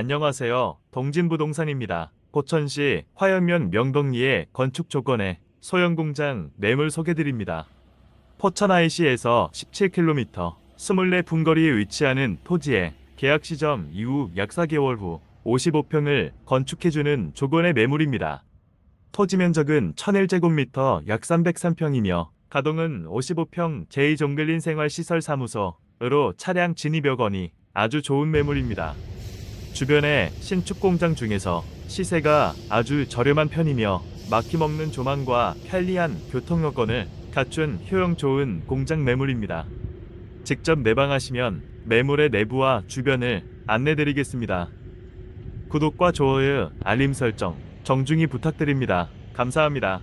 안녕하세요. 동진부동산입니다. 포천시 화연면 명동리의 건축 조건에 소형 공장 매물 소개드립니다. 포천 IC에서 17km, 24 분거리에 위치하는 토지에 계약 시점 이후 약 4개월 후 55평을 건축해주는 조건의 매물입니다. 토지 면적은 1001제곱미터 약 303평이며 가동은 55평 제2종글린 생활시설 사무소으로 차량 진입 여건이 아주 좋은 매물입니다. 주변에 신축 공장 중에서 시세가 아주 저렴한 편이며 막힘없는 조망과 편리한 교통 여건을 갖춘 효용 좋은 공장 매물입니다. 직접 내방하시면 매물의 내부와 주변을 안내드리겠습니다. 구독과 좋아요, 알림 설정 정중히 부탁드립니다. 감사합니다.